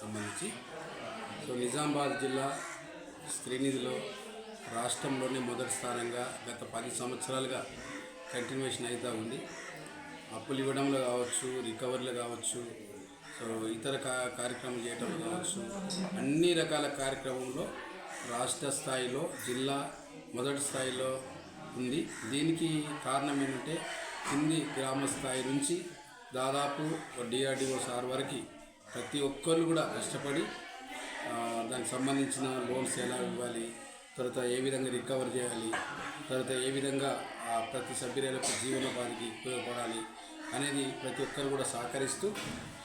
సంబంధించి. సో నిజామాబాద్ జిల్లా శ్రీనిధిలో రాష్ట్రంలోనే మొదటి స్థానంగా గత పది సంవత్సరాలుగా కంటిన్యూషన్ అవుతూ ఉంది. అప్పులు ఇవ్వడంలో కావచ్చు రికవర్లు కావచ్చు సో ఇతర కా చేయటం కావచ్చు అన్ని రకాల కార్యక్రమంలో రాష్ట్ర స్థాయిలో జిల్లా మొదటి స్థాయిలో ఉంది. దీనికి కారణం ఏంటంటే కింది గ్రామ స్థాయి నుంచి దాదాపు డిఆర్డిఓ సార్ వరకు ప్రతి ఒక్కరు కూడా కష్టపడి దానికి సంబంధించిన లోన్స్ ఎలా ఇవ్వాలి తర్వాత ఏ విధంగా రికవర్ చేయాలి తర్వాత ఏ విధంగా ప్రతి సభ్యులకు జీవనోపాధికి ఉపయోగపడాలి అనేది ప్రతి ఒక్కరు కూడా సహకరిస్తూ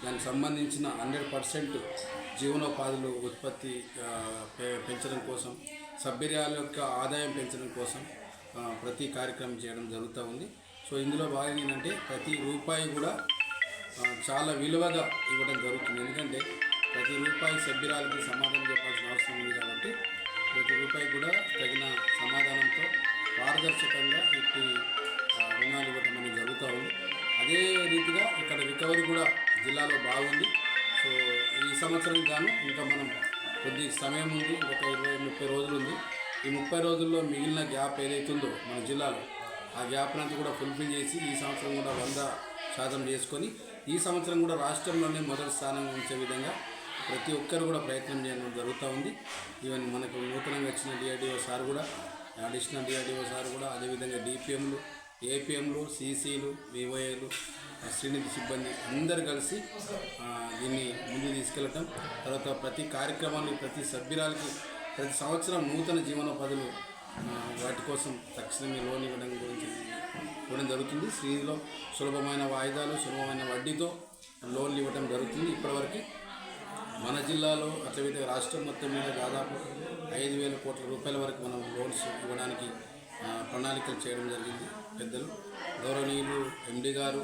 దానికి సంబంధించిన హండ్రెడ్ పర్సెంట్ జీవనోపాధులు ఉత్పత్తి పెంచడం కోసం సభ్యురాల యొక్క ఆదాయం పెంచడం కోసం ప్రతి కార్యక్రమం చేయడం జరుగుతూ ఉంది. సో ఇందులో భాగం ఏంటంటే ప్రతి రూపాయి కూడా చాలా విలువగా ఇవ్వడం జరుగుతుంది. ఎందుకంటే ప్రతి రూపాయి సభ్యురాలకి సమాధానం చెప్పాల్సిన అవసరం ఉంది కాబట్టి ప్రతి రూపాయి కూడా తగిన సమాధానంతో పారదర్శకంగా ఇట్టి రుణాలు ఇవ్వడం అనేది జరుగుతూ ఉంది. అదే రీతిగా ఇక్కడ రికవరీ కూడా జిల్లాలో బాగుంది. సో ఈ సంవత్సరం గాను ఇంకా మనం కొద్ది సమయం ఉంది. ఒక ఇరవై ముప్పై రోజులు ఉంది. ఈ ముప్పై రోజుల్లో మిగిలిన గ్యాప్ ఏదైతుందో మన జిల్లాలో ఆ గ్యాప్ అంతా కూడా ఫుల్ఫిల్ చేసి ఈ సంవత్సరం కూడా వంద శాతం చేసుకొని ఈ సంవత్సరం కూడా రాష్ట్రంలోనే మొదటి స్థానం ఉంచే విధంగా ప్రతి ఒక్కరు కూడా ప్రయత్నం చేయడం జరుగుతూ ఉంది. ఈవెన్ మనకు నూతనంగా వచ్చిన డిఆర్డిఓ సార్ కూడా అడిషనల్ డిఆర్డిఓ సార్ కూడా అదేవిధంగా డిపిఎంలు ఏపీఎంలు సీసీలు వివోఏలు శ్రీనిధి సిబ్బంది అందరు కలిసి దీన్ని ముందు తీసుకెళ్ళటం. తర్వాత ప్రతి కార్యక్రమాన్ని ప్రతి సభ్యురాలకి ప్రతి సంవత్సరం నూతన జీవనోపాధులు వాటి కోసం తక్షణమే లోన్ ఇవ్వడం గురించి ఇవ్వడం జరుగుతుంది. శ్రీనిధిలో సులభమైన వాయిదాలు సులభమైన వడ్డీతో లోన్లు ఇవ్వడం జరుగుతుంది. ఇప్పటివరకు మన జిల్లాలో అట్లయితే రాష్ట్రం మొత్తం మీద దాదాపు ఐదు వేల కోట్ల రూపాయల వరకు మనం లోన్స్ ఇవ్వడానికి ప్రణాళికలు చేయడం జరిగింది. పెద్దలు గౌరవనీయులు ఎండి గారు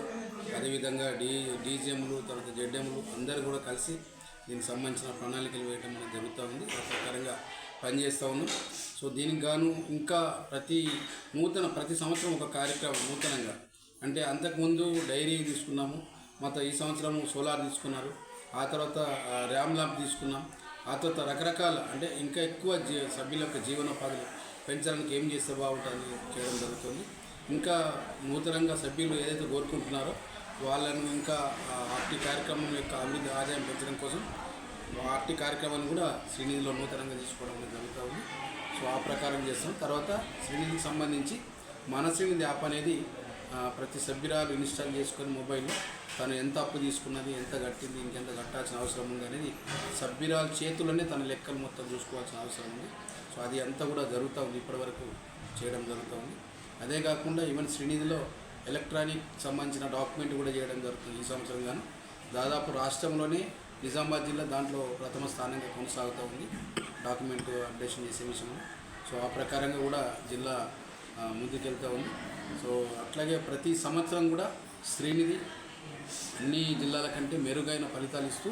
అదేవిధంగా డీ డీజీఎంలు తర్వాత జెడ్ఎంలు అందరూ కూడా కలిసి దీనికి సంబంధించిన ప్రణాళికలు వేయడం అనేది జరుగుతూ ఉంది. ఆ ప్రకారంగా పనిచేస్తూ ఉన్నాం సో దీనికి గాను ఇంకా ప్రతి నూతన ప్రతి సంవత్సరం ఒక కార్యక్రమం నూతనంగా. అంటే అంతకుముందు డైరీ తీసుకున్నాము. మొత్తం ఈ సంవత్సరం సోలార్ తీసుకున్నారు. ఆ తర్వాత ర్యామ్ ల్యాంప్ తీసుకున్నాం. ఆ తర్వాత రకరకాల అంటే ఇంకా ఎక్కువ జీ సభ్యుల యొక్క జీవనోపాధులు పెంచడానికి ఏం చేస్తే బాగుంటుంది చేయడం జరుగుతుంది. ఇంకా నూతనంగా సభ్యులు ఏదైతే కోరుకుంటున్నారో వాళ్ళను ఇంకా ఆ కార్యక్రమం యొక్క అభివృద్ధి ఆదాయం పెంచడం కోసం ఆర్టీ కార్యక్రమాన్ని కూడా శ్రీనిధిలో నూతనంగా తీసుకోవడం అనేది జరుగుతూ ఉంది. సో ఆ ప్రకారం చేస్తాం. తర్వాత శ్రీనిధికి సంబంధించి మన శ్రీనిధి యాప్ అనేది ప్రతి సభ్యురాలు ఇన్స్టాల్ చేసుకొని మొబైల్లో తను ఎంత అప్పు తీసుకున్నది ఎంత కట్టింది ఇంకెంత కట్టాల్సిన అవసరం ఉంది అనేది సభ్యురాల చేతుల్లోనే తన లెక్కలు మొత్తం చూసుకోవాల్సిన అవసరం ఉంది. సో అది అంతా కూడా జరుగుతూ ఉంది. ఇప్పటివరకు చేయడం జరుగుతూ ఉంది. అదే కాకుండా ఈవెన్ శ్రీనిధిలో ఎలక్ట్రానిక్ సంబంధించిన డాక్యుమెంట్ కూడా చేయడం జరుగుతుంది ఈ సంవత్సరం గాను. దాదాపు రాష్ట్రంలోనే నిజామాబాద్ జిల్లా దాంట్లో ప్రథమ స్థానంగా కొనసాగుతూ ఉంది. డాక్యుమెంట్ అప్డేషన్ చేసే విషయంలో సో ఆ ప్రకారంగా కూడా జిల్లా ముందుకెళ్తూ ఉంది. సో అట్లాగే ప్రతి సంవత్సరం కూడా శ్రీనిధి అన్ని జిల్లాల కంటే మెరుగైన ఫలితాలు ఇస్తూ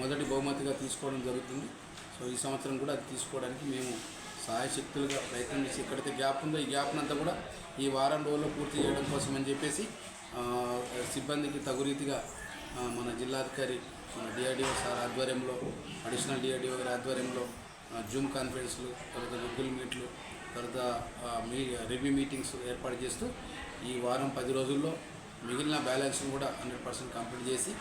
మొదటి బహుమతిగా తీసుకోవడం జరుగుతుంది. సో ఈ సంవత్సరం కూడా అది తీసుకోవడానికి మేము సహాయశక్తులుగా ప్రయత్నం చేసి ఎక్కడైతే గ్యాప్ ఉందో ఈ గ్యాప్నంతా అంతా కూడా ఈ వారం రోజుల్లో పూర్తి చేయడం కోసం అని చెప్పేసి సిబ్బందికి తగు రీతిగా మన జిల్లాధికారి మన డిఆర్డిఓ సార్ ఆధ్వర్యంలో అడిషనల్ డిఆర్డిఓ గారి ఆధ్వర్యంలో జూమ్ కాన్ఫరెన్స్లు తర్వాత గూగుల్ మీట్లు తర్వాత మీ రివ్యూ మీటింగ్స్ ఏర్పాటు చేస్తూ ఈ వారం పది రోజుల్లో మిగిలిన బ్యాలెన్స్ని కూడా హండ్రెడ్ పర్సెంట్ కంప్లీట్ చేసి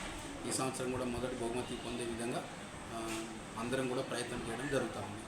ఈ సంవత్సరం కూడా మొదటి బహుమతి పొందే విధంగా అందరం కూడా ప్రయత్నం చేయడం జరుగుతూ ఉంది.